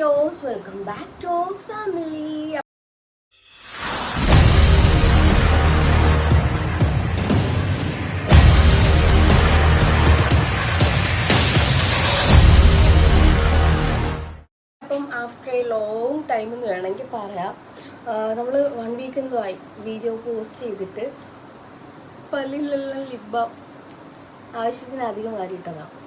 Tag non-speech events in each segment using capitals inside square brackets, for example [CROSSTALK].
Videos welcome back to family അപ്പം after a long time എന്ന് വേണമെങ്കിൽ പറയാം. നമ്മൾ വൺ വീക്ക് എന്തോ ആയി വീഡിയോ പോസ്റ്റ് ചെയ്തിട്ട്. പല്ലിലെല്ലാം ലിബാം. ആവശ്യത്തിനധികം വാരിയിട്ടതാണ്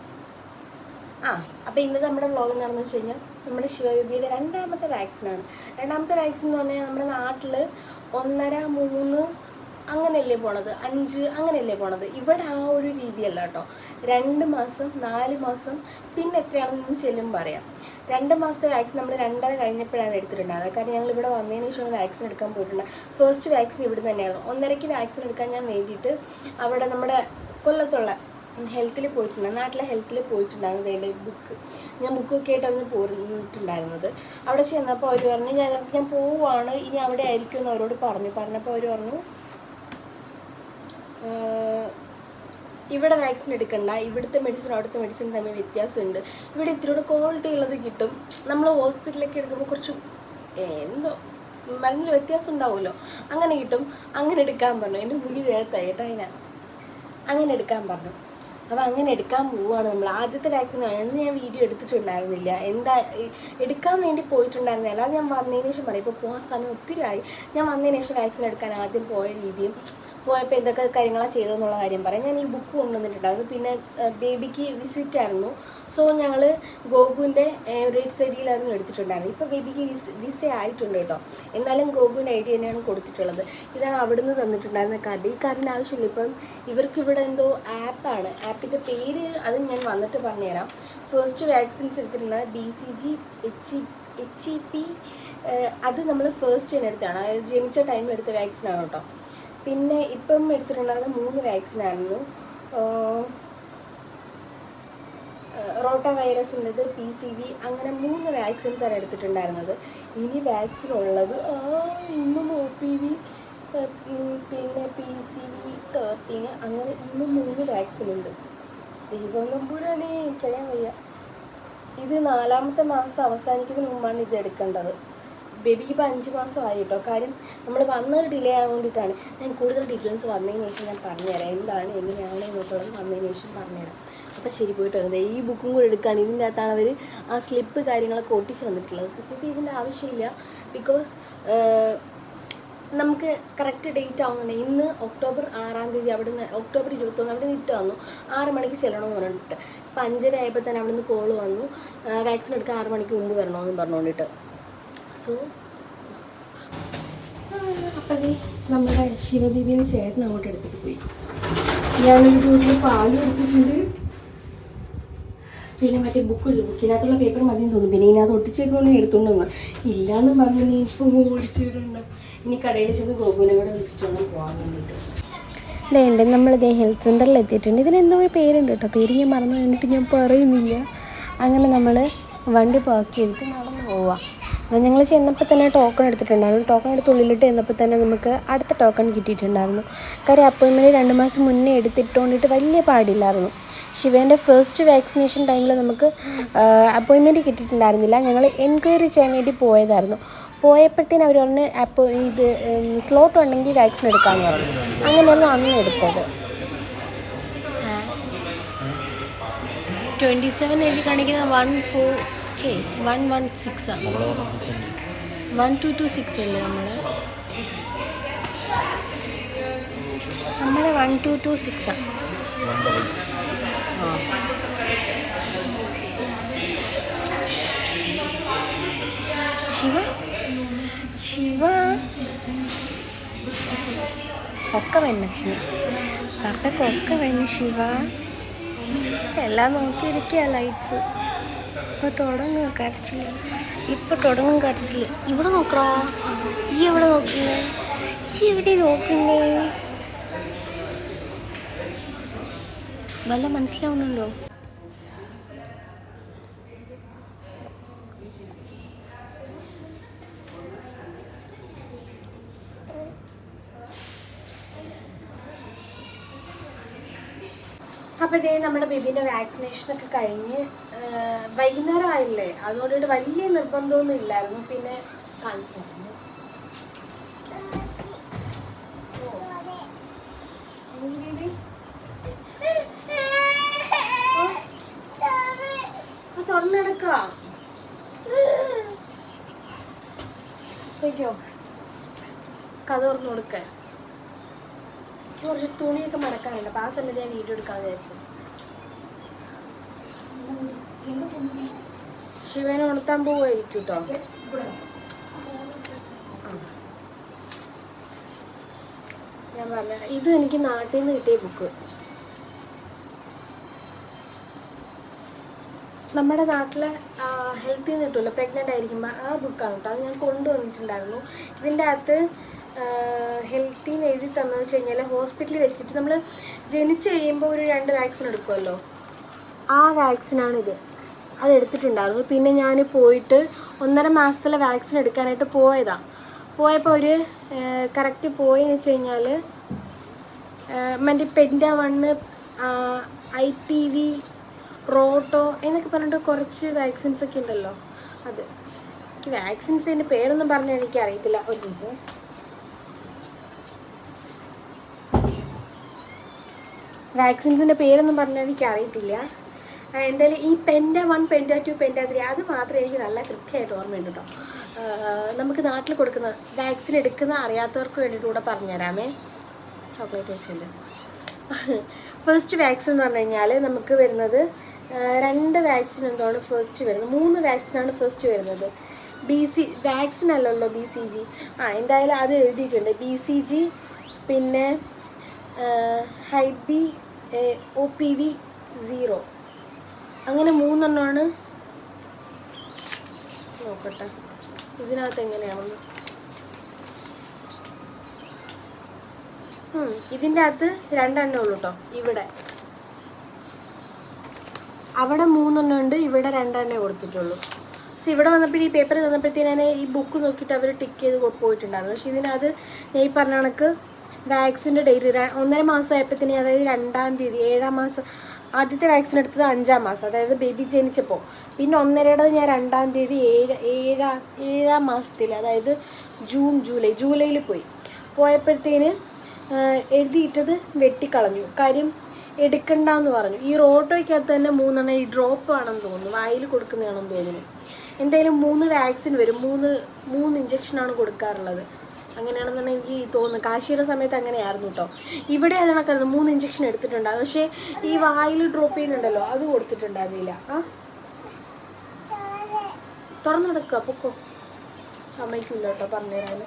ആ അപ്പോൾ ഇന്ന് നമ്മുടെ വ്ളോഗ് എന്താണെന്ന് വെച്ച് കഴിഞ്ഞാൽ നമ്മുടെ ശിവബിയുടെ രണ്ടാമത്തെ വാക്സിനാണ് രണ്ടാമത്തെ വാക്സിൻ എന്ന് പറഞ്ഞാൽ നമ്മുടെ നാട്ടിൽ ഒന്നര മൂന്ന് അങ്ങനെയല്ലേ പോണത്? അഞ്ച് അങ്ങനെയല്ലേ പോണത്? ഇവിടെ ആ ഒരു രീതിയല്ല കേട്ടോ. രണ്ട് മാസം നാല് മാസം പിന്നെ എത്രയാണെന്ന് ചെല്ലും പറയാം. രണ്ട് മാസത്തെ വാക്സിൻ നമ്മൾ രണ്ടര കഴിഞ്ഞപ്പോഴാണ് എടുത്തിട്ടുണ്ടായിരുന്നത്. കാരണം ഞങ്ങൾ ഇവിടെ വന്നതിന് ശേഷം വാക്സിൻ എടുക്കാൻ പോയിട്ടുണ്ട്. ഫസ്റ്റ് വാക്സിൻ ഇവിടെ തന്നെയായിരുന്നു. ഒന്നരയ്ക്ക് വാക്സിൻ എടുക്കാൻ ഞാൻ വേണ്ടിയിട്ട് അവിടെ നമ്മുടെ കൊല്ലത്തുള്ള ഹെൽത്തിൽ പോയിട്ടുണ്ട്. നാട്ടിലെ ഹെൽത്തിൽ പോയിട്ടുണ്ടായിരുന്നു വേണ്ട ബുക്ക് ഞാൻ ബുക്കൊക്കെ ആയിട്ടാണ് പോയിട്ടുണ്ടായിരുന്നത്. അവിടെ ചെന്നപ്പോൾ അവർ പറഞ്ഞു ഞാൻ ഞാൻ പോവുകയാണ് ഇനി അവിടെ ആയിരിക്കും എന്ന് അവരോട് പറഞ്ഞു. പറഞ്ഞപ്പോൾ അവർ പറഞ്ഞു ഇവിടെ വാക്സിൻ എടുക്കണ്ട. ഇവിടുത്തെ മെഡിസിൻ അവിടുത്തെ മെഡിസിൻ തമ്മിൽ വ്യത്യാസമുണ്ട്. ഇവിടെ ഇത്തിരി ക്വാളിറ്റി ഉള്ളത് കിട്ടും. നമ്മൾ ഹോസ്പിറ്റലിലൊക്കെ എടുക്കുമ്പോൾ കുറച്ച് എന്തോ മരുന്നിൽ വ്യത്യാസം ഉണ്ടാവുമല്ലോ. അങ്ങനെ കിട്ടും. അങ്ങനെ എടുക്കാൻ പറഞ്ഞു. എന്റെ മുടി നേരത്തായി കേട്ടോ അങ്ങനെ എടുക്കാൻ പറഞ്ഞു. അപ്പോൾ അങ്ങനെ എടുക്കാൻ പോവുകയാണ് നമ്മൾ ആദ്യത്തെ വാക്സിൻ അന്ന് ഞാൻ വീഡിയോ എടുത്തിട്ടുണ്ടായിരുന്നില്ല. എന്താ എടുക്കാൻ വേണ്ടി പോയിട്ടുണ്ടായിരുന്നില്ല. അല്ലാതെ ഞാൻ വന്നതിന് ശേഷം പറയും ഇപ്പോൾ പോകാൻ സമയം ഒത്തിരി ആയി ഞാൻ വന്നതിന് ശേഷം വാക്സിൻ എടുക്കാൻ ആദ്യം പോയ രീതിയും പോയപ്പോൾ എന്തൊക്കെ കാര്യങ്ങളാണ് ചെയ്തതെന്നുള്ള കാര്യം പറയാം. ഞാൻ ഈ ബുക്ക് കൊണ്ടുവന്നിട്ടുണ്ടായിരുന്നു പിന്നെ ബേബിക്ക് വിസിറ്റ് ആയിരുന്നു. സോ ഞങ്ങൾ ഗോകുവിന്റെ റേറ്റ് സൈഡിലായിരുന്നു എടുത്തിട്ടുണ്ടായിരുന്നത്. ഇപ്പോൾ ബേബിക്ക് വിസ വിസ ആയിട്ടുണ്ട് കേട്ടോ. എന്നാലും ഗോകുവിന്റെ ഐ ഡി തന്നെയാണ് കൊടുത്തിട്ടുള്ളത്. ഇതാണ് അവിടുന്ന് തന്നിട്ടുണ്ടായിരുന്ന കാർഡ് ഈ കാർഡിന്റെ ആവശ്യമില്ല. ഇപ്പം ഇവർക്ക് ഇവിടെ എന്തോ ആപ്പാണ് ആപ്പിന്റെ പേര് അത് ഞാൻ വന്നിട്ട് പറഞ്ഞുതരാം. ഫസ്റ്റ് വാക്സിൻസ് എടുത്തിട്ടുണ്ട് B C G H H E P അത് നമ്മൾ ഫസ്റ്റ് തന്നെ എടുത്താണ്. അതായത് ജനിച്ച ടൈമിൽ എടുത്ത വാക്സിനാണ് കേട്ടോ. പിന്നെ ഇപ്പം എടുത്തിട്ടുള്ളത് മൂന്ന് വാക്സിനായിരുന്നു. റോട്ട വൈറസിന്റെത് പി സി വി അങ്ങനെ മൂന്ന് വാക്സിൻസ് ആണ് എടുത്തിട്ടുണ്ടായിരുന്നത്. ഇനി വാക്സിൻ ഉള്ളത് ഇന്നും ഒ പി വി പിന്നെ പി സി വി തേർട്ടീന് അങ്ങനെ ഇന്നും മൂന്ന് വാക്സിൻ ഉണ്ട് ദൈവം എനിക്കറിയാൻ വയ്യ. ഇത് നാലാമത്തെ മാസം അവസാനിക്കുന്നതിന് മുമ്പാണ് ഇത് എടുക്കേണ്ടത്. ബേബിക്ക് ഇപ്പോൾ അഞ്ച് മാസമായി കേട്ടോ കാര്യം നമ്മൾ വന്നത് ഡിലേ ആകാൻ വേണ്ടിയിട്ടാണ് ഞാൻ കൂടുതൽ ഡീറ്റെയിൽസ് വന്നതിന് ശേഷം ഞാൻ പറഞ്ഞുതരാം. എന്താണ് എങ്ങനെയാണ് എന്നൊക്കെയുള്ളത് വന്നതിന് ശേഷം പറഞ്ഞുതരാം. അപ്പോൾ ശരി പോയിട്ട് വരുന്നത് ഈ ബുക്കും കൂടെ എടുക്കുകയാണ് ഇതിന്റെ അകത്താണ് അവർ ആ സ്ലിപ്പ് കാര്യങ്ങളൊക്കെ ഒട്ടിച്ച് വന്നിട്ടുള്ളത്. സത്യത്തിൽ ഇതിന്റെ ആവശ്യമില്ല. ബിക്കോസ് നമുക്ക് കറക്റ്റ് ഡേറ്റ് ആവുന്നുണ്ട് ഇന്ന് ഒക്ടോബർ ആറാം തീയതി അവിടുന്ന് ഒക്ടോബർ ഇരുപത്തൊന്ന് അവിടെ നിന്ന് ഇട്ട് വന്നു ആറ് മണിക്ക് ചെല്ലണമെന്ന് പറഞ്ഞിട്ട്. ഇപ്പം അഞ്ചര ആയപ്പോൾ തന്നെ അവിടെ നിന്ന് കോൾ വന്നു വാക്സിൻ എടുക്കാൻ ആറ് മണിക്ക് മുമ്പ് വരണമെന്ന് പറഞ്ഞുകൊണ്ടിട്ട് സോ അപ്പം നമ്മുടെ ശിവബീബിന് ചേട്ടൻ അങ്ങോട്ട് എടുത്തിട്ട് പോയി. ഞാനൊരു വീട്ടിൽ പാൽ എടുത്തിട്ടുണ്ട് പിന്നെ മറ്റേ ബുക്ക് ബുക്കിനകത്തുള്ള പേപ്പർ മതി തോന്നുന്നു. പിന്നെ ഇതിനകത്ത് ഒട്ടിച്ചേക്കൊണ്ട് എടുത്തോണ്ട് വന്നു ഇല്ലാന്ന് പറഞ്ഞു നീ ഇപ്പം ഓടിച്ചിട്ടുണ്ട് ഇനി കടയിൽ ചെന്ന് ഗോകുവിനെ കൂടെ വിളിച്ചിട്ട് വേണം പോകാൻ വേണ്ടിയിട്ട്. ഇതേണ്ട് നമ്മളിതേ ഹെൽത്ത് സെന്ററിൽ എത്തിയിട്ടുണ്ട്. ഇതിനെന്തോ ഒരു പേരുണ്ട് കേട്ടോ. പേര് ഞാൻ മറന്നു കഴിഞ്ഞിട്ട് ഞാൻ പറയുന്നില്ല. അങ്ങനെ നമ്മൾ വണ്ടി പാർക്ക് ചെയ്തിട്ട് നടന്നു പോവാം. ഞങ്ങൾ ചെന്നപ്പോൾ തന്നെ ടോക്കൺ എടുത്തിട്ടുണ്ടായിരുന്നു. ടോക്കൺ എടുത്ത് ഉള്ളിലിട്ട് ചെന്നപ്പോൾ തന്നെ നമുക്ക് അടുത്ത ടോക്കൺ കിട്ടിയിട്ടുണ്ടായിരുന്നു. കാര്യം അപ്പോയിൻമെന്റ് രണ്ട് മാസം മുന്നേ എടുത്തിട്ടുകൊണ്ടിട്ട് വലിയ പാടില്ലായിരുന്നു. ശിവേന്റെ ഫസ്റ്റ് വാക്സിനേഷൻ ടൈമിൽ നമുക്ക് അപ്പോയിൻമെന്റ് കിട്ടിയിട്ടുണ്ടായിരുന്നില്ല. ഞങ്ങൾ എൻക്വയറി ചെയ്യാൻ വേണ്ടി പോയതായിരുന്നു. പോയപ്പോഴത്തേനും അവർ പറഞ്ഞ് അപ്പോൾ ഇത് സ്ലോട്ട് ഉണ്ടെങ്കിൽ വാക്സിൻ എടുക്കാമെന്ന് പറഞ്ഞു. അങ്ങനെയായിരുന്നു അന്ന് എടുത്തത്. ട്വന്റി സെവൻ എഴുതി കാണിക്കുന്ന വൺ ഫോർ ചേ one one six one two two six അല്ലേ നമ്മൾ നമ്മൾ one two two six Shiva? Shiva? ഒക്കെ വെണ്ണച്ചിന് പപ്പയ്ക്ക് ഒക്കെ വന്നു ശിവ. എല്ലാം നോക്കിയിരിക്കുക ലൈറ്റ്സ് ഇപ്പോൾ തുടങ്ങുക കരച്ചിൽ ഇപ്പൊ തുടങ്ങും കരച്ചിൽ ഇവിടെ നോക്കടാ. ഈ എവിടെ നോക്കുന്നേ ഈ എവിടെ നോക്കണ്ടേ വല്ല മനസ്സിലാവുന്നുണ്ടോ? അപ്പോൾ നമ്മുടെ ബേബീന്റെ വാക്സിനേഷനൊക്കെ കഴിഞ്ഞ് വൈകുന്നേരം ആയില്ലേ അതുകൊണ്ടിട്ട് വലിയ നിർബന്ധമൊന്നും ഇല്ലായിരുന്നു. പിന്നെ കാണിച്ചു. തുറന്നെടുക്കുക കഥ തുറന്നു കൊടുക്ക എനിക്ക് കുറച്ച് തുണിയൊക്കെ മടക്കാനുണ്ട്. അപ്പൊ ആ സമയത്ത് ഞാൻ വീഡിയോ എടുക്കാമെന്ന് വിചാരിച്ചു. ശിവനെ ഉണർത്താൻ പോവായിരിക്കും കേട്ടോ ഞാൻ പറഞ്ഞ ഇത് എനിക്ക് നാട്ടിൽ നിന്ന് കിട്ടിയ ബുക്ക്. നമ്മുടെ നാട്ടിലെ ഹെൽത്തിൽ നിന്ന് കിട്ടുമല്ലോ പ്രഗ്നന്റ് ആയിരിക്കുമ്പോൾ ആ ബുക്കാണ് കേട്ടോ അത് ഞാൻ കൊണ്ടുവന്നിട്ടുണ്ടായിരുന്നു ഇതിന്റെ അകത്ത് ഹെൽത്തിൽ നിന്ന് എഴുതി തന്നതെന്ന് വെച്ച് കഴിഞ്ഞാൽ ഹോസ്പിറ്റലിൽ വെച്ചിട്ട് നമ്മൾ ജനിച്ചു കഴിയുമ്പോൾ ഒരു രണ്ട് വാക്സിൻ എടുക്കുമല്ലോ ആ വാക്സിനാണിത് അത് എടുത്തിട്ടുണ്ടായിരുന്നു പിന്നെ ഞാൻ പോയിട്ട് ഒന്നര മാസത്തിലെ വാക്സിൻ എടുക്കാനായിട്ട് പോയതാണ് പോയപ്പോൾ ഒരു കറക്റ്റ് പോയെന്ന് വെച്ച് കഴിഞ്ഞാൽ മറ്റേ penta one I T V rota എന്നൊക്കെ പറഞ്ഞിട്ട് കുറച്ച് വാക്സിൻസ് ഒക്കെ ഉണ്ടല്ലോ. അത് എനിക്ക് വാക്സിൻസിന്റെ പേരൊന്നും പറഞ്ഞാൽ എനിക്ക് അറിയത്തില്ല ഒരു വാക്സിൻസിന്റെ പേരൊന്നും പറഞ്ഞാൽ എനിക്ക് അറിയത്തില്ല എന്തായാലും ഈ penta one penta two penta three അത് മാത്രമേ എനിക്ക് നല്ല കൃത്യമായിട്ട് ഓർമ്മയുണ്ട് കേട്ടോ നമുക്ക് നാട്ടിൽ കൊടുക്കുന്ന വാക്സിൻ എടുക്കുന്ന അറിയാത്തവർക്ക് വേണ്ടിയിട്ട് കൂടെ പറഞ്ഞുതരാമേ. ചോക്ലേറ്റ് പേഷ്യന്റ് ഫസ്റ്റ് വാക്സിൻ എന്ന് പറഞ്ഞു കഴിഞ്ഞാൽ നമുക്ക് വരുന്നത് രണ്ട് വാക്സിൻ എന്താണ് ഫസ്റ്റ് വരുന്നത്. മൂന്ന് വാക്സിനാണ് ഫസ്റ്റ് വരുന്നത്. ബി സി വാക്സിൻ അല്ലല്ലോ ബി സി ജി ആ എന്തായാലും അത് എഴുതിയിട്ടുണ്ട്. ബി സി ജി പിന്നെ Hibi O P V zero അങ്ങനെ മൂന്നെണ്ണമാണ്. നോക്കട്ടെ. ഇതിനകത്ത് എങ്ങനെയാണെന്ന്. ഇതിന്റെ അകത്ത് രണ്ടെണ്ണേ ഉള്ളൂ കേട്ടോ ഇവിടെ. അവിടെ മൂന്നെണ്ണം ഉണ്ട് ഇവിടെ രണ്ടെണ്ണേ കൊടുത്തിട്ടുള്ളൂ. സോ ഇവിടെ വന്നപ്പോഴും ഈ പേപ്പർ തന്നപ്പോഴത്തേനെ ഈ ബുക്ക് നോക്കിയിട്ട് അവർ ടിക്ക് ചെയ്ത് പോയിട്ടുണ്ടായിരുന്നു. പക്ഷെ ഇതിനകത്ത് ഞാൻ ഈ പറഞ്ഞ കണക്ക് വാക്സിന്റെ ഡേറ്റ് ഒന്നര മാസം അതായത് രണ്ടാം തീയതി ഏഴാം മാസം ആദ്യത്തെ വാക്സിൻ എടുത്തത് അഞ്ചാം മാസം അതായത് ബേബി ജനിച്ചപ്പോൾ പിന്നെ ഒന്നരയുടെ ഞാൻ രണ്ടാം തീയതി ഏഴ് ഏഴാം ഏഴാം മാസത്തിൽ അതായത് ജൂൺ ജൂലൈ ജൂലൈയിൽ പോയി. പോയപ്പോഴത്തേന് എഴുതിയിട്ടത് വെട്ടിക്കളഞ്ഞു. കാര്യം എടുക്കണ്ടെന്ന് പറഞ്ഞു. ഈ റോട്ടോയ്ക്കകത്ത് തന്നെ മൂന്നെണ്ണം ഈ ഡ്രോപ്പ് ആണെന്ന് തോന്നുന്നു. വായിൽ കൊടുക്കുന്നതാണെന്ന് തോന്നുന്നു. എന്തായാലും മൂന്ന് വാക്സിൻ വരും. മൂന്ന് മൂന്ന് ഇഞ്ചക്ഷനാണ് കൊടുക്കാറുള്ളത്. അങ്ങനെയാണെന്നാണ് എനിക്ക് തോന്നുന്നു കാശിയുടെ സമയത്ത് അങ്ങനെയായിരുന്നു കേട്ടോ. ഇവിടെ അത് കണക്കായിരുന്നു മൂന്ന് ഇഞ്ചക്ഷൻ എടുത്തിട്ടുണ്ടായിരുന്നു പക്ഷേ ഈ വായിൽ ഡ്രോപ്പ് ചെയ്യുന്നുണ്ടല്ലോ അത് കൊടുത്തിട്ടുണ്ടായിരുന്നില്ല. ആ? തുറന്നു നടക്കുക പൊക്കോ. ചമയ്ക്കില്ല കേട്ടോ പറഞ്ഞു തരാൻ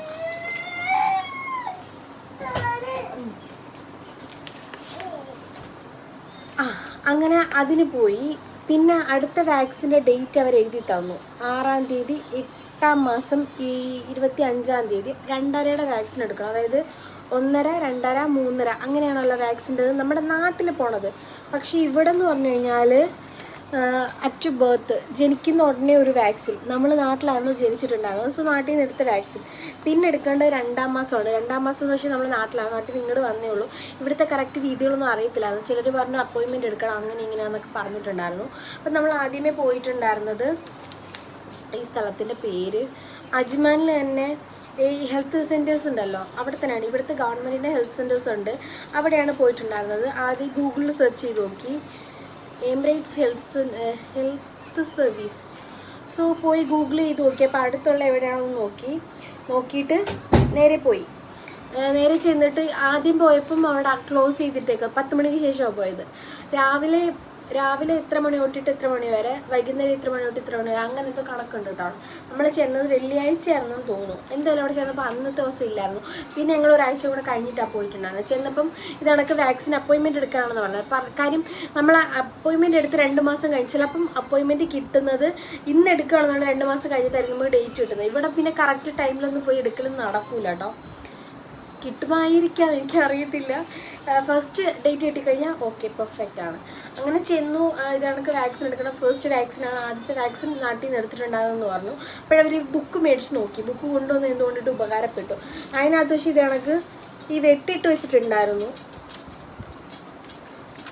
ആ അങ്ങനെ അതിന് പോയി. പിന്നെ അടുത്ത വാക്സിന്റെ ഡേറ്റ് അവർ എഴുതി തന്നു. ആറാം തീയതി എട്ടാം മാസം ഈ ഇരുപത്തി അഞ്ചാം തീയതി രണ്ടരയുടെ വാക്സിൻ എടുക്കണം. അതായത് ഒന്നര രണ്ടര മൂന്നര അങ്ങനെയാണല്ലോ വാക്സിന്റെ നമ്മുടെ നാട്ടിൽ പോണത്. പക്ഷേ ഇവിടെ എന്ന് പറഞ്ഞു കഴിഞ്ഞാൽ അറ്റ് ബർത്ത് ജനിക്കുന്ന ഉടനെ ഒരു വാക്സിൻ. നമ്മൾ നാട്ടിലായിരുന്നു ജനിച്ചിട്ടുണ്ടായിരുന്നു സോ നാട്ടിൽ നിന്ന് എടുത്ത വാക്സിൻ. പിന്നെ എടുക്കേണ്ടത് രണ്ടാം മാസമാണ്. രണ്ടാം മാസം പക്ഷേ നമ്മൾ നാട്ടിലാണ്. നാട്ടിൽ ഇങ്ങോട്ട് വന്നേ ഉള്ളൂ. ഇവിടുത്തെ കറക്റ്റ് രീതികളൊന്നും അറിയത്തില്ലായിരുന്നു. ചിലർ പറഞ്ഞു അപ്പോയിൻമെന്റ് എടുക്കണം അങ്ങനെ ഇങ്ങനെയാണെന്നൊക്കെ പറഞ്ഞിട്ടുണ്ടായിരുന്നു. അപ്പം നമ്മൾ ആദ്യമേ പോയിട്ടുണ്ടായിരുന്നത് ഈ സ്ഥലത്തിന്റെ പേര് അജ്മാനിൽ തന്നെ ഈ ഹെൽത്ത് സെന്റേഴ്സ് ഉണ്ടല്ലോ. അവിടെ തന്നെയാണ്. ഇവിടുത്തെ ഗവൺമെന്റിന്റെ ഹെൽത്ത് സെന്റേഴ്സ് ഉണ്ട്. അവിടെയാണ് പോയിട്ടുണ്ടായിരുന്നത്. ആദ്യം ഗൂഗിളിൽ സെർച്ച് ചെയ്ത് നോക്കി. Emirates health health service so പോയി ഗൂഗിൾ ചെയ്ത് നോക്കിയപ്പോൾ അടുത്തുള്ള എവിടെയാണെന്ന് നോക്കി. നോക്കിയിട്ട് നേരെ പോയി. നേരെ ചെന്നിട്ട് ആദ്യം പോയപ്പം അവിടെ ക്ലോസ് ചെയ്തിട്ടേക്ക്. പത്ത് മണിക്ക് ശേഷമാണ് പോയത്. രാവിലെ രാവിലെ ഇത്ര മണി തൊട്ടിട്ട് ഇത്ര മണി വരെ? വൈകുന്നേരം ഇത്ര മണി തൊട്ട് ഇത്ര മണി വരെ? അങ്ങനത്തെ കണക്കുണ്ട് കേട്ടോ. നമ്മൾ ചെന്നത് വെള്ളിയാഴ്ച ആയിരുന്നു തോന്നുന്നു. എന്തായാലും അവിടെ ചെന്നപ്പോൾ അന്നത്തെ ദിവസം ഇല്ലായിരുന്നു. പിന്നെ ഞങ്ങൾ ഒരാഴ്ച കൂടെ കഴിഞ്ഞിട്ടാണ് പോയിട്ടുണ്ടായിരുന്നത് ചെന്നപ്പം ഇത് കണക്ക് വാക്സിൻ അപ്പോയിൻമെന്റ് എടുക്കാനാണെന്ന് പറഞ്ഞത്. പറ- കാര്യം നമ്മൾ അപ്പോയിൻമെന്റ് എടുത്ത് രണ്ട് മാസം കഴിഞ്ഞ് ചിലപ്പം അപ്പോയിൻമെന്റ് കിട്ടുന്നത് ഇന്ന് എടുക്കുകയാണെന്നുണ്ടെങ്കിൽ രണ്ട് മാസം കഴിഞ്ഞിട്ടായിരിക്കും ഡേറ്റ് കിട്ടുന്നത്. ഇവിടെ പിന്നെ കറക്റ്റ് ടൈമിലൊന്നും പോയി എടുക്കലൊന്നും നടക്കൂല കേട്ടോ. കിട്ടുമായിരിക്കാം എനിക്കറിയത്തില്ല. ഫസ്റ്റ് ഡേറ്റ് കിട്ടിക്കഴിഞ്ഞാൽ ഓക്കെ പെർഫെക്റ്റ് ആണ്. അങ്ങനെ ചെന്നു ആ, ഇത് കണക്ക് വാക്സിൻ എടുക്കണം ഫസ്റ്റ് വാക്സിൻ ആണ് ആദ്യത്തെ വാക്സിൻ നാട്ടിൽ നിന്ന് എടുത്തിട്ടുണ്ടാകുമെന്ന് പറഞ്ഞു. അപ്പോഴവർ ബുക്ക് മേടിച്ച് നോക്കി. ബുക്ക് കൊണ്ടുവന്ന് എന്തുകൊണ്ടിട്ട് ഉപകാരപ്പെട്ടു. അതിനകത്ത് പക്ഷേ ഇത് കണക്ക് ഈ വെട്ടിട്ട് വെച്ചിട്ടുണ്ടായിരുന്നു.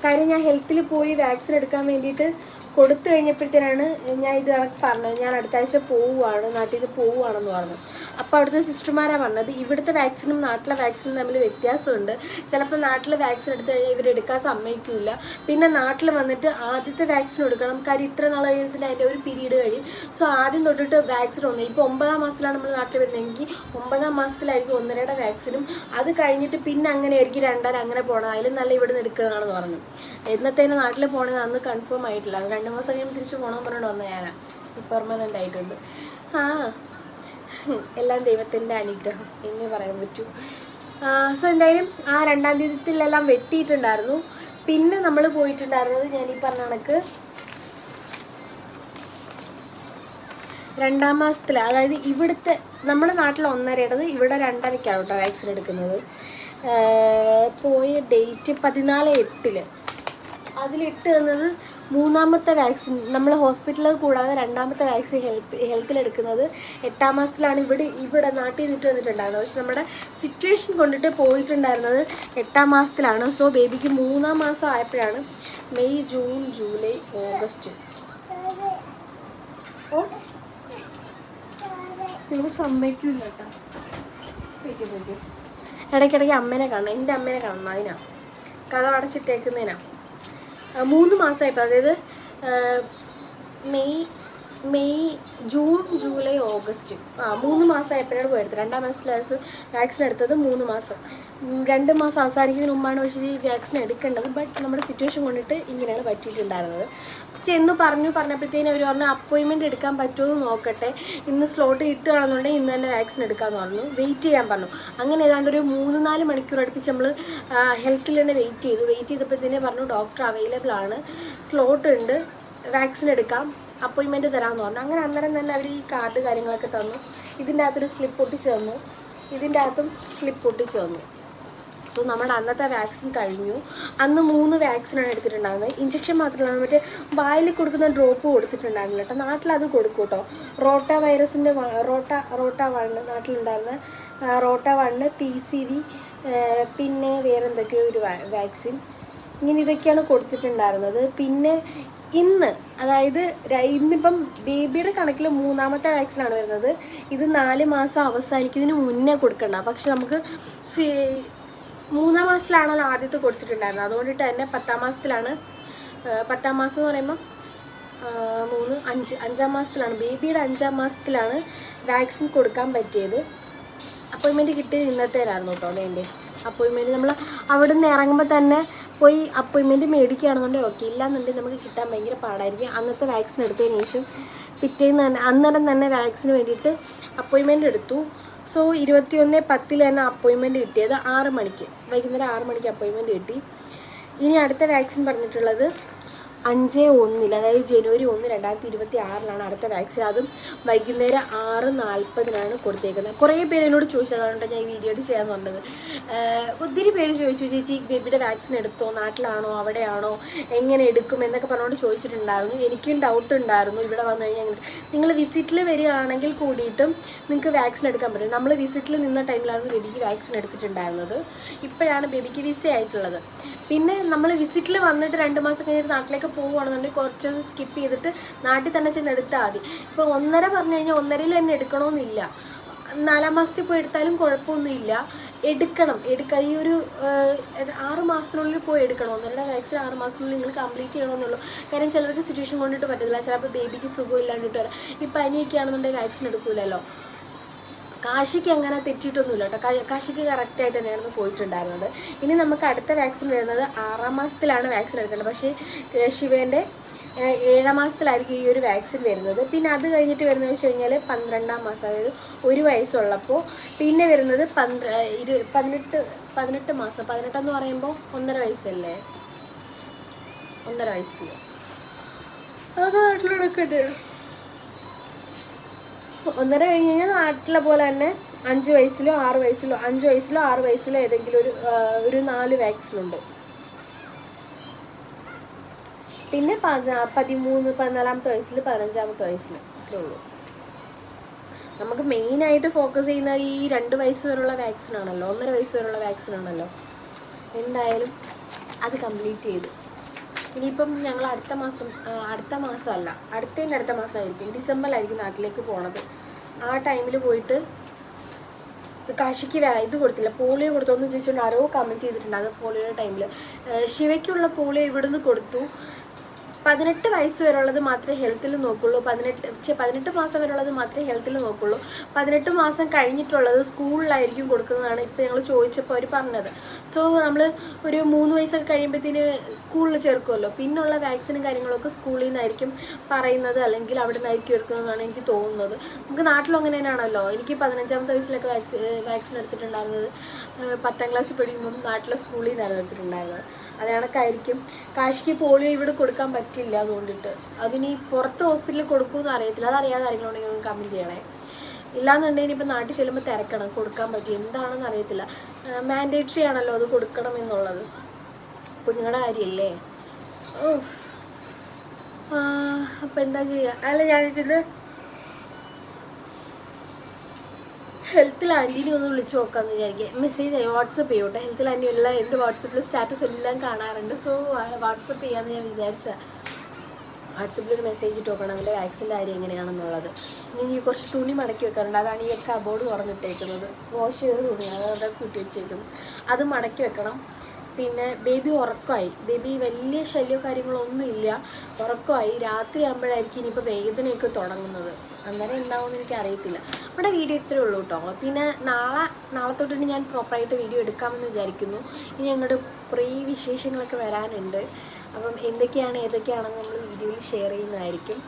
കാര്യം ഞാൻ ഹെൽത്തിൽ പോയി വാക്സിൻ എടുക്കാൻ വേണ്ടിയിട്ട് കൊടുത്തു കഴിഞ്ഞപ്പോഴത്തേനാണ് ഞാൻ ഇത് കണക്ക് പറഞ്ഞത്. ഞാൻ അടുത്ത ആഴ്ച പോവുകയാണ് നാട്ടിൽ നിന്ന് പോവുകയാണെന്ന് പറഞ്ഞു. അപ്പോൾ അവിടുത്തെ സിസ്റ്റർമാരാണ് പറഞ്ഞത് ഇവിടുത്തെ വാക്സിനും നാട്ടിലെ വാക്സിനും തമ്മിൽ വ്യത്യാസമുണ്ട്. ചിലപ്പോൾ നാട്ടിലെ വാക്സിൻ എടുത്തു കഴിഞ്ഞാൽ ഇവർ എടുക്കാൻ സമ്മതിക്കില്ല പിന്നെ നാട്ടിൽ വന്നിട്ട് ആദ്യത്തെ വാക്സിൻ എടുക്കണം കാര്യം ഇത്ര നാൾ കഴിയുമ്പോൾ അതിന്റെ ഒരു പീരീഡ് കഴിയും സോ ആദ്യം തൊട്ടിട്ട് വാക്സിൻ ഒന്ന് ഇപ്പോൾ ഒമ്പതാം മാസത്തിലാണ് നമ്മൾ നാട്ടിൽ വരുന്നതെങ്കിൽ ഒമ്പതാം മാസത്തിലായിരിക്കും ഒന്നരയുടെ വാക്സിനും. അത് കഴിഞ്ഞിട്ട് പിന്നെ അങ്ങനെ ആയിരിക്കും രണ്ടര അങ്ങനെ പോകണം അതിലും നല്ല ഇവിടെ നിന്ന് എടുക്കുകയാണെന്ന് പറഞ്ഞു. എന്നത്തേനും നാട്ടിൽ പോകണമെന്ന് അന്ന് കൺഫേം ആയിട്ടില്ല. രണ്ട് മാസം കഴിയുമ്പോൾ തിരിച്ച് പോകണമെന്ന് പറഞ്ഞുകൊണ്ട് വന്ന ഞാനാ. പെർമനന്റ് ആയിട്ടുണ്ട്. ആ. [LAUGHS] എല്ലാം ദൈവത്തിന്റെ അനുഗ്രഹം എന്നേ പറയാൻ പറ്റൂ. സോ എന്തായാലും ആ രണ്ടാം തീയതിയിലെല്ലാം വെട്ടിയിട്ടുണ്ടായിരുന്നു. പിന്നെ നമ്മൾ പോയിട്ടുണ്ടായിരുന്നത് ഞാൻ ഈ പറഞ്ഞ കണക്ക് രണ്ടാം മാസത്തിൽ അതായത് ഇവിടുത്തെ നമ്മുടെ നാട്ടിൽ ഒന്നരയുടേത് ഇവിടെ രണ്ടരയ്ക്കാണ് കേട്ടോ വാക്സിൻ എടുക്കുന്നത്. പോയ ഡേറ്റ് പതിനാല് എട്ടിൽ അതിലിട്ട് തന്നത് മൂന്നാമത്തെ വാക്സിൻ നമ്മൾ ഹോസ്പിറ്റലിൽ കൂടാതെ രണ്ടാമത്തെ വാക്സിൻ ഹെൽത്ത് ഹെൽത്തിൽ എടുക്കുന്നത് എട്ടാം മാസത്തിലാണ്. ഇവിടെ ഇവിടെ നാട്ടിൽ നിന്നിട്ട് വന്നിട്ടുണ്ടായിരുന്നത് പക്ഷെ നമ്മുടെ സിറ്റുവേഷൻ കൊണ്ടിട്ട് പോയിട്ടുണ്ടായിരുന്നത് എട്ടാം മാസത്തിലാണ്. സോ ബേബിക്ക് മൂന്നാം മാസം ആയപ്പോഴാണ് മെയ് ജൂൺ ജൂലൈ ഓഗസ്റ്റ്. സമ്മതിക്കില്ല. ഇടയ്ക്കിടയ്ക്ക്. അമ്മേനെ കാണണം. എന്റെ അമ്മേനെ കാണണം. അതിനാ. കഥ അടച്ചിട്ടേക്കുന്നതിനാണ് മൂന്ന് മാസമായപ്പോൾ അതായത് May May June July August. ആ മൂന്ന് മാസമായപ്പോഴാണ് പോയെടുത്തത് രണ്ടാം മാസത്തിലാണ് വാക്സിൻ എടുത്തത് മൂന്ന് മാസം. രണ്ട് മാസം അവസാനിക്കുന്നതിന് മുമ്പാണ് പക്ഷേ ഈ വാക്സിൻ എടുക്കേണ്ടത്. ബട്ട് നമ്മുടെ സിറ്റുവേഷൻ കൊണ്ടിട്ട് ഇങ്ങനെയാണ് പറ്റിയിട്ടുണ്ടായിരുന്നത്. ചെന്ന് പറഞ്ഞു പറഞ്ഞപ്പോഴത്തേനും അവർ പറഞ്ഞു അപ്പോയിൻമെന്റ് എടുക്കാൻ പറ്റുമോ? നോക്കട്ടെ. ഇന്ന് സ്ലോട്ട് കിട്ടുകയാണെന്നുണ്ടെങ്കിൽ ഇന്ന് തന്നെ വാക്സിൻ എടുക്കാമെന്ന് പറഞ്ഞു. വെയിറ്റ് ചെയ്യാൻ പറഞ്ഞു. അങ്ങനെ ഏതാണ്ട് ഒരു മൂന്ന് നാല് മണിക്കൂർ അടുപ്പിച്ച് നമ്മൾ ഹെൽത്തിൽ തന്നെ വെയിറ്റ് ചെയ്തു. വെയിറ്റ് ചെയ്തപ്പോഴത്തേനെ പറഞ്ഞു ഡോക്ടർ അവൈലബിൾ ആണ്. സ്ലോട്ട് ഉണ്ട്. വാക്സിൻ എടുക്കാം. അപ്പോയിൻമെന്റ് തരാമെന്ന് പറഞ്ഞു. അങ്ങനെ അന്നേരം തന്നെ അവർ ഈ കാർഡ് കാര്യങ്ങളൊക്കെ തന്നു. ഇതിന്റെ അകത്തൊരു സ്ലിപ്പ് ഒട്ടിച്ച് തന്നു. ഇതിന്റെ അകത്തും സ്ലിപ്പ് ഒട്ടിച്ച് തന്നു. സോ നമ്മുടെ അന്നത്തെ വാക്സിൻ കഴിഞ്ഞു. അന്ന് മൂന്ന് വാക്സിനാണ് എടുത്തിട്ടുണ്ടായിരുന്നത്. ഇഞ്ചക്ഷൻ മാത്രമല്ല മറ്റേ വായിൽ കൊടുക്കുന്ന ഡ്രോപ്പ് കൊടുത്തിട്ടുണ്ടായിരുന്നില്ല കേട്ടോ. നാട്ടിൽ അത് കൊടുക്കും കേട്ടോ. റോട്ട വൈറസിന്റെ rota rota one നാട്ടിലുണ്ടായിരുന്ന rota one P C V പിന്നെ വേറെ എന്തൊക്കെയോ ഒരു വാക്സിൻ ഇങ്ങനെ ഇതൊക്കെയാണ് കൊടുത്തിട്ടുണ്ടായിരുന്നത്. പിന്നെ ഇന്ന് അതായത് ഇന്നിപ്പം ബേബിയുടെ കണക്കിൽ മൂന്നാമത്തെ വാക്സിനാണ് വരുന്നത്. ഇത് നാല് മാസം അവസാനിക്കുന്നതിന് മുന്നേ കൊടുക്കണ്ട. പക്ഷെ നമുക്ക് മൂന്നാം മാസത്തിലാണല്ലോ ആദ്യത്തെ കൊടുത്തിട്ടുണ്ടായിരുന്നത്. അതുകൊണ്ടിട്ട് തന്നെ പത്താം മാസത്തിലാണ് പത്താം മാസം എന്ന് പറയുമ്പോൾ മൂന്ന് അഞ്ച് അഞ്ചാം മാസത്തിലാണ്. ബേബിയുടെ അഞ്ചാം മാസത്തിലാണ് വാക്സിൻ കൊടുക്കാൻ പറ്റിയത്. അപ്പോയിൻമെന്റ് കിട്ടിയത് ഇന്നത്തേനായിരുന്നു കേട്ടോ അതിന്റെ അപ്പോയിൻമെന്റ് നമ്മൾ അവിടെ നിന്ന് ഇറങ്ങുമ്പോൾ തന്നെ പോയി അപ്പോയിൻമെന്റ് മേടിക്കുകയാണെന്നുണ്ടെങ്കിൽ ഓക്കെ. ഇല്ലാന്നുണ്ടെങ്കിൽ നമുക്ക് കിട്ടാൻ ഭയങ്കര പാടായിരിക്കും. അന്നത്തെ വാക്സിൻ എടുത്തതിന് ശേഷം പിറ്റേന്ന് തന്നെ അന്നേരം തന്നെ വാക്സിന് വേണ്ടിയിട്ട് അപ്പോയിൻമെന്റ് എടുത്തു. സോ ഇരുപത്തിയൊന്ന് പത്തിൽ തന്നെ അപ്പോയിൻമെന്റ് കിട്ടിയത്. ആറ് മണിക്ക്. വൈകുന്നേരം ആറ് മണിക്ക് അപ്പോയിൻമെന്റ് കിട്ടി. ഇനി അടുത്ത വാക്സിൻ പറഞ്ഞിട്ടുള്ളത് അഞ്ച് ഒന്നിൽ അതായത് ജനുവരി ഒന്ന് രണ്ടായിരത്തി ഇരുപത്തി ആറിലാണ് അടുത്ത വാക്സിൻ അതും വൈകുന്നേരം ആറ് നാൽപ്പതിനാണ് കൊടുത്തേക്കുന്നത്. കുറേ പേര് എന്നോട് ചോദിച്ചതുകൊണ്ട് ഞാൻ ഈ വീഡിയോ ചെയ്യാൻ വന്നത്. ഒത്തിരി പേര് ചോദിച്ചു ചേച്ചി ബേബിയുടെ വാക്സിൻ എടുത്തോ? നാട്ടിലാണോ? അവിടെയാണോ? എങ്ങനെ എടുക്കും? എന്നൊക്കെ പറഞ്ഞുകൊണ്ട് ചോദിച്ചിട്ടുണ്ടായിരുന്നു. എനിക്കും ഡൗട്ട് ഉണ്ടായിരുന്നു. ഇവിടെ വന്നു കഴിഞ്ഞാൽ നിങ്ങൾ വിസിറ്റിൽ വരികയാണെങ്കിൽ കൂടിയിട്ടും നിങ്ങൾക്ക് വാക്സിൻ എടുക്കാൻ പറ്റും. നമ്മൾ വിസിറ്റിൽ നിന്ന ടൈമിലാണ് ബേബിക്ക് വാക്സിൻ എടുത്തിട്ടുണ്ടായിരുന്നത്. ഇപ്പോഴാണ് ബേബിക്ക് വിസ ആയിട്ടുള്ളത്. പിന്നെ നമ്മൾ വിസിറ്റിൽ വന്നിട്ട് രണ്ട് മാസം കഴിഞ്ഞിട്ട് നാട്ടിലേക്ക് പോവുകയാണെന്നുണ്ടെങ്കിൽ കുറച്ച് ദിവസം സ്കിപ്പ് ചെയ്തിട്ട് നാട്ടിൽ തന്നെ ചെന്ന് എടുത്താൽ മതി. ഇപ്പോൾ ഒന്നര പറഞ്ഞു കഴിഞ്ഞാൽ ഒന്നരയിൽ തന്നെ എടുക്കണമെന്നില്ല നാലാം മാസത്തിൽ പോയി എടുത്താലും കുഴപ്പമൊന്നുമില്ല. എടുക്കണം. എടുക്ക ഈ ഒരു ആറ് മാസത്തിനുള്ളിൽ പോയി എടുക്കണം. ഒന്നരയുടെ വാക്സിൻ ആറ് മാസത്തിനുള്ളിൽ നിങ്ങൾ കംപ്ലീറ്റ് ചെയ്യണമെന്നുള്ളൂ. കാരണം ചിലർക്ക് സിറ്റുവേഷൻ കൊണ്ടിട്ട് പറ്റത്തില്ല. ചിലപ്പോൾ ബേബിക്ക് സുഖമില്ലാണ്ടിട്ട് വരാം. ഈ പനിയൊക്കെ ആണെന്നുണ്ടെങ്കിൽ വാക്സിൻ എടുക്കൂലല്ലോ. കാശിക്ക് അങ്ങനെ തെറ്റിയിട്ടൊന്നുമില്ല കേട്ടോ. കാശിക്ക് കറക്റ്റായിട്ട് തന്നെയാണ് പോയിട്ടുണ്ടായിരുന്നത്. ഇനി നമുക്ക് അടുത്ത വാക്സിൻ വരുന്നത് ആറാം മാസത്തിലാണ് വാക്സിൻ എടുക്കേണ്ടത്. പക്ഷേ ശിവേന്റെ ഏഴാം മാസത്തിലായിരിക്കും ഈ ഒരു വാക്സിൻ വരുന്നത്. പിന്നെ അത് കഴിഞ്ഞിട്ട് വരുന്നത് വെച്ച് കഴിഞ്ഞാൽ പന്ത്രണ്ടാം മാസം അതായത് ഒരു വയസ്സുള്ളപ്പോൾ. പിന്നെ വരുന്നത് പന്ത്ര ഇരു പതിനെട്ട് പതിനെട്ട് മാസം. പതിനെട്ടെന്ന് പറയുമ്പോൾ ഒന്നര വയസ്സല്ലേ? ഒന്നര വയസ്സിൽ അത് നാട്ടിലെടുക്കട്ടെ ഒന്നര കഴിഞ്ഞ് കഴിഞ്ഞാൽ നാട്ടിലെ പോലെ തന്നെ അഞ്ച് വയസ്സിലോ ആറ് വയസ്സിലോ അഞ്ച് വയസ്സിലോ ആറ് വയസ്സിലോ ഏതെങ്കിലും ഒരു ഒരു നാല് വാക്സിൻ ഉണ്ട്. പിന്നെ പതിമൂന്ന് പതിനാലാമത്തെ വയസ്സിൽ പതിനഞ്ചാമത്തെ വയസ്സിൽ അത്രേ ഉള്ളൂ. നമുക്ക് മെയിനായിട്ട് ഫോക്കസ് ചെയ്യുന്ന ഈ രണ്ട് വയസ്സ് വരെയുള്ള വാക്സിൻ ആണല്ലോ ഒന്നര വയസ്സ് വരെയുള്ള വാക്സിൻ ആണല്ലോ. എന്തായാലും അത് കംപ്ലീറ്റ് ചെയ്തു. ഇനിയിപ്പം ഞങ്ങൾ അടുത്ത മാസം അടുത്ത മാസമല്ല അടുത്തതിന്റെ അടുത്ത മാസമായിരിക്കും ഡിസംബറിലായിരിക്കും നാട്ടിലേക്ക് പോണത്. ആ ടൈമിൽ പോയിട്ട് കാശിക്ക് ഇത് കൊടുത്തില്ല പോളിയോ കൊടുത്തോന്ന് ചോദിച്ചുകൊണ്ട് ആരോ കമന്റ് ചെയ്തിട്ടുണ്ടായിരുന്നു പോളിയോയുടെ ടൈമിൽ ശിവയ്ക്കുള്ള പോളിയോ ഇവിടുന്ന് കൊടുത്തു. പതിനെട്ട് വയസ്സ് വരെയുള്ളത് മാത്രമേ ഹെൽത്തിൽ നോക്കുള്ളൂ. പതിനെട്ട് പതിനെട്ട് മാസം വരെയുള്ളത് മാത്രമേ ഹെൽത്തിൽ നോക്കുള്ളൂ. പതിനെട്ട് മാസം കഴിഞ്ഞിട്ടുള്ളത് സ്കൂളിലായിരിക്കും കൊടുക്കുന്നതാണ് ഇപ്പോൾ ഞങ്ങൾ ചോദിച്ചപ്പോൾ അവർ പറഞ്ഞത്. സോ നമ്മൾ ഒരു മൂന്ന് വയസ്സൊക്കെ കഴിയുമ്പോഴത്തേന് സ്കൂളിൽ ചേർക്കുമല്ലോ പിന്നുള്ള വാക്സിനും കാര്യങ്ങളൊക്കെ സ്കൂളിൽ നിന്നായിരിക്കും പറയുന്നത് അല്ലെങ്കിൽ അവിടെ നിന്നായിരിക്കും എടുക്കുന്നതെന്നാണ് എനിക്ക് തോന്നുന്നത്. നമുക്ക് നാട്ടിലും അങ്ങനെ തന്നെയാണല്ലോ. എനിക്ക് പതിനഞ്ചാമത്തെ വയസ്സിലൊക്കെ വാക്സിൻ വാക്സിൻ എടുത്തിട്ടുണ്ടായിരുന്നത് പത്താം ക്ലാസ്സിൽ പഠിക്കുമ്പം നാട്ടിലെ സ്കൂളിൽ നിന്നാണ് എടുത്തിട്ടുണ്ടായിരുന്നത്. അത് കണക്കായിരിക്കും. കാശിക്ക് പോളിയോ ഇവിടെ കൊടുക്കാൻ പറ്റില്ല അതുകൊണ്ടിട്ട്. അതിനി പുറത്ത് ഹോസ്പിറ്റലിൽ കൊടുക്കുമെന്ന് അറിയത്തില്ല. അതറിയാതെ കാര്യങ്ങളുണ്ടെങ്കിൽ ഉണ്ടെങ്കിൽ കമന്റ് ചെയ്യണേ. ഇല്ലാന്നുണ്ടെങ്കിൽ ഇപ്പം നാട്ടിൽ ചെല്ലുമ്പോൾ തിരക്കണം. കൊടുക്കാൻ പറ്റും. എന്താണെന്ന് അറിയത്തില്ല. മാൻഡേറ്ററി ആണല്ലോ അത് കൊടുക്കണം എന്നുള്ളത്. കുഞ്ഞുങ്ങളുടെ കാര്യമല്ലേ അപ്പം എന്താ ചെയ്യുക അല്ല ഞാൻ വെച്ചത് ഹെൽത്തിൽ ആന്റിനെ ഒന്ന് വിളിച്ച് നോക്കാമെന്ന് വിചാരിക്കുക മെസ്സേജ് ആയി വാട്സപ്പ് ചെയ്യോട്ടെ. ഹെൽത്തിൽ ആന്റി എല്ലാം എന്റെ വാട്സപ്പിൽ സ്റ്റാറ്റസ് എല്ലാം കാണാറുണ്ട്. സോ വാട്സപ്പ് ചെയ്യാമെന്ന് ഞാൻ വിചാരിച്ച. വാട്സപ്പിൽ ഒരു മെസ്സേജ് ഇട്ട് നോക്കണം അവന്റെ വാക്സിന്റെ കാര്യം എങ്ങനെയാണെന്നുള്ളത്. ഇനി കുറച്ച് തുണി മടക്കി വെക്കാറുണ്ട്. അതാണ് ഈ കബോർഡ് തുറന്നിട്ടേക്കുന്നത്. വാഷ് ചെയ്ത തുണിയാണ് അതവിടെ കൂട്ടി വെച്ചേക്കുന്നത് അത് മടക്കി വെക്കണം. പിന്നെ ബേബി ഉറക്കമായി. ബേബി വലിയ ശല്യമോ കാര്യങ്ങളോ ഒന്നും ഇല്ല. ഉറക്കമായി. രാത്രി ആകുമ്പോഴായിരിക്കും ഇനിയിപ്പോൾ വേദനയൊക്കെ തുടങ്ങുന്നത്. അന്നേരം എന്താവുമെന്ന് എനിക്ക് അറിയത്തില്ല. നമ്മുടെ വീഡിയോ ഇത്രയേ ഉള്ളൂ കേട്ടോ. പിന്നെ നാളെ നാളെ തൊട്ടിട്ട് ഞാൻ പ്രോപ്പറായിട്ട് വീഡിയോ എടുക്കാമെന്ന് വിചാരിക്കുന്നു. ഇനി ഞങ്ങളുടെ കുറേ വിശേഷങ്ങളൊക്കെ വരാനുണ്ട്. അപ്പം എന്തൊക്കെയാണ് ഏതൊക്കെയാണെന്ന് നമ്മൾ വീഡിയോയിൽ ഷെയർ ചെയ്യുന്നതായിരിക്കും.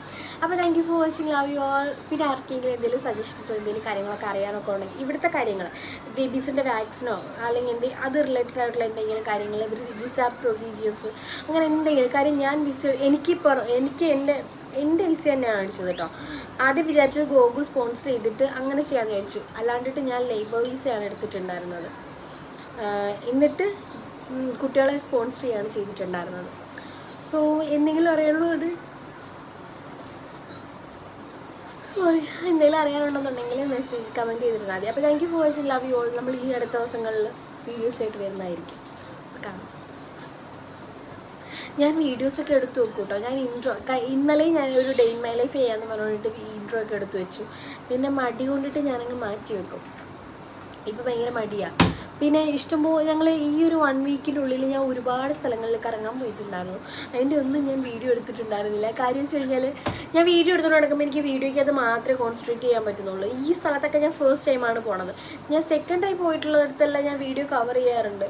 അപ്പോൾ thank you for watching love you all പിന്നെ ആർക്കെങ്കിലും എന്തെങ്കിലും സജഷൻസോ എന്തെങ്കിലും കാര്യങ്ങളൊക്കെ അറിയാനൊക്കെ ഉണ്ടെങ്കിൽ ഇവിടുത്തെ കാര്യങ്ങൾ ബേബീസിന്റെ വാക്സിനോ അല്ലെങ്കിൽ എന്തെങ്കിലും അത് റിലേറ്റഡ് ആയിട്ടുള്ള എന്തെങ്കിലും കാര്യങ്ങൾ വിസ പ്രൊസീജിയേഴ്സ് അങ്ങനെ എന്തെങ്കിലും കാര്യം ഞാൻ വിസ എനിക്ക് എനിക്ക് എന്റെ എന്റെ വിസ തന്നെയാണ് അടിച്ചത് കേട്ടോ ആദ്യം വിചാരിച്ചത് ഗോഗു സ്പോൺസർ ചെയ്തിട്ട് അങ്ങനെ ചെയ്യാമെന്ന് വിചാരിച്ചു. അല്ലാണ്ടിട്ട് ഞാൻ ലേബർ വിസയാണ് എടുത്തിട്ടുണ്ടായിരുന്നത്. എന്നിട്ട് കുട്ടികളെ സ്പോൺസർ ചെയ്യാണ് ചെയ്തിട്ടുണ്ടായിരുന്നത്. സോ എന്തെങ്കിലും അറിയാനുള്ളത് എന്തെങ്കിലും അറിയാനുണ്ടെന്നുണ്ടെങ്കിൽ മെസ്സേജ് കമന്റ് ചെയ്തിരുന്നാൽ മതി. അപ്പോൾ thank you for watching love you all നമ്മൾ ഈ അടുത്ത ദിവസങ്ങളിൽ വീഡിയോസ് ആയിട്ട് വരുന്നതായിരിക്കും. കാണാം. ഞാൻ വീഡിയോസൊക്കെ എടുത്തു വെക്കും കേട്ടോ ഞാൻ ഇൻട്രോ ഇന്നലെ ഞാൻ ഒരു ഡേ ഇൻ മൈ ലൈഫ് ചെയ്യാമെന്ന് പറഞ്ഞിട്ട് ഇൻട്രോ ഒക്കെ എടുത്തു വെച്ചു. പിന്നെ മടി കൊണ്ടിട്ട് ഞാനങ്ങ് മാറ്റി വെക്കും. ഇപ്പം ഭയങ്കര മടിയാണ് പിന്നെ ഇഷ്ടംപോലെ ഞങ്ങൾ ഈ ഒരു വൺ വീക്കിനുള്ളിൽ ഞാൻ ഒരുപാട് സ്ഥലങ്ങളിൽ കറങ്ങാൻ പോയിട്ടുണ്ടായിരുന്നു. അതിന്റെ ഒന്നും ഞാൻ വീഡിയോ എടുത്തിട്ടുണ്ടായിരുന്നില്ല. കാര്യം വെച്ച് കഴിഞ്ഞാൽ ഞാൻ വീഡിയോ എടുത്തുകൊണ്ട് നടക്കുമ്പോൾ എനിക്ക് വീഡിയോയ്ക്ക് അത് മാത്രമേ കോൺസെൻട്രേറ്റ് ചെയ്യാൻ പറ്റുന്നുള്ളൂ. ഈ സ്ഥലത്തൊക്കെ ഞാൻ ഫസ്റ്റ് ടൈമാണ് പോണത്. ഞാൻ സെക്കൻഡ് ടൈം പോയിട്ടുള്ളിടത്തെല്ലാം ഞാൻ വീഡിയോ കവർ ചെയ്യാറുണ്ട്.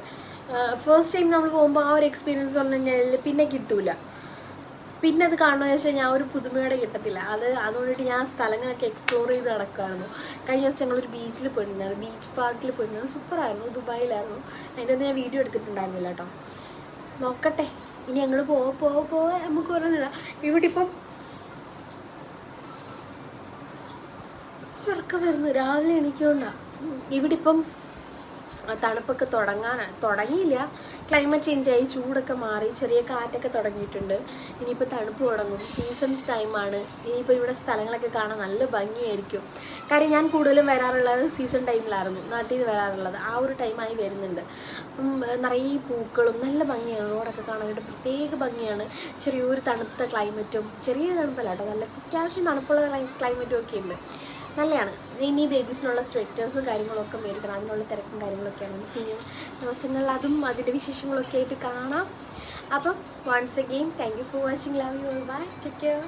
ഫസ്റ്റ് ടൈം നമ്മൾ പോകുമ്പോൾ ആ ഒരു എക്സ്പീരിയൻസ് പറഞ്ഞു കഴിഞ്ഞാൽ പിന്നെ കിട്ടൂല. പിന്നെ അത് കാണുമെന്ന് വെച്ചാൽ ഞാൻ ഒരു പുതുമയോടെ കിട്ടത്തില്ല. അത് അതുകൊണ്ടിട്ട് ഞാൻ സ്ഥലങ്ങളൊക്കെ എക്സ്പ്ലോർ ചെയ്ത് നടക്കുമായിരുന്നു കഴിഞ്ഞ ദിവസം ഞങ്ങളൊരു ബീച്ചിൽ പോയിട്ടുണ്ടായിരുന്നു. ബീച്ച് പാർക്കിൽ പോയിട്ടുണ്ടായിരുന്നു. സൂപ്പറായിരുന്നു. ദുബായിലായിരുന്നു. അതിന്റെ ഒന്നും ഞാൻ വീഡിയോ എടുത്തിട്ടുണ്ടായിരുന്നില്ല കേട്ടോ നോക്കട്ടെ. ഇനി ഞങ്ങൾ പോവാ പോവാ പോവാ നമുക്ക് ഓരോന്നിടാം. ഇവിടെ ഇപ്പം ഉറക്കം വരുന്നു. രാവിലെ എണീക്കൊണ്ടാണ് ഇവിടെ ഇപ്പം തണുപ്പൊക്കെ തുടങ്ങാനാണ് തുടങ്ങിയില്ല. ക്ലൈമറ്റ് ചേഞ്ച് ആയി ചൂടൊക്കെ മാറി ചെറിയ കാറ്റൊക്കെ തുടങ്ങിയിട്ടുണ്ട്. ഇനിയിപ്പോൾ തണുപ്പ് തുടങ്ങും. സീസൺസ് ടൈമാണ് ഇനിയിപ്പോൾ ഇവിടെ സ്ഥലങ്ങളൊക്കെ കാണാൻ നല്ല ഭംഗിയായിരിക്കും. കാര്യം ഞാൻ കൂടുതലും വരാറുള്ളത് സീസൺ ടൈമിലായിരുന്നു നാട്ടിൽ നിന്ന് വരാറുള്ളത്. ആ ഒരു ടൈമായി വരുന്നുണ്ട്. അപ്പം നിറയെ പൂക്കളും നല്ല ഭംഗിയാണ്. റോഡൊക്കെ കാണാനായിട്ട് പ്രത്യേക ഭംഗിയാണ്. ചെറിയൊരു തണുത്ത ക്ലൈമറ്റും ചെറിയ തണുപ്പല്ല കേട്ടോ. നല്ല അത്യാവശ്യം തണുപ്പുള്ള ക്ലൈമറ്റും ഒക്കെ ഉണ്ട്. നല്ലതാണ്. ഇനി ബേബീസിനുള്ള സ്വെറ്റേഴ്സ് കാര്യങ്ങളൊക്കെ മേടിക്കണം. അതിനുള്ള തിരക്കും കാര്യങ്ങളൊക്കെയാണ്. നമുക്ക് ഇനി ദിവസങ്ങളിൽ അതും അതിന്റെ വിശേഷങ്ങളൊക്കെ ആയിട്ട് കാണാം. അപ്പം once again thank you for watching love you bye take care